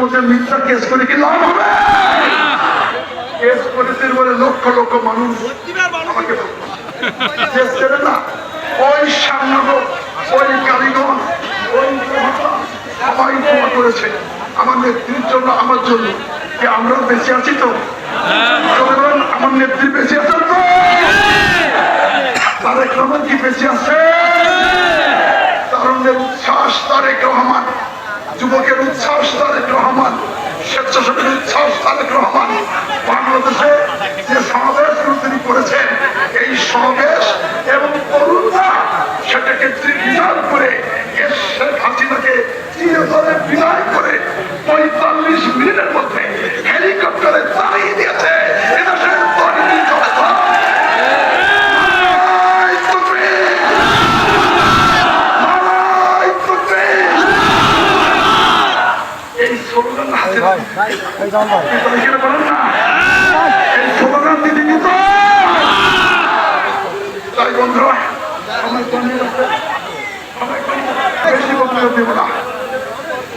মধ্যে মিথ্যা কেস করে কি লাভ হবে? কেস করেছেন বলে লক্ষ লক্ষ মানুষ আমাকে না, ওই ওই ওই করেছে। আমার আছি তো? আমার নেত্রী বেঁচে আছেন তো? তারেক রহমান কি বেঁচে আছে? তরুণদের উচ্ছ্বাস তারেক রহমান। যুবকের তারেক রহমান তারেক রহমান বাংলাদেশে যে সমাবেশগুলো তিনি করেছেন এই সমাবেশ বন্ধুরা আমার বেশি বক্তব্য দেব না।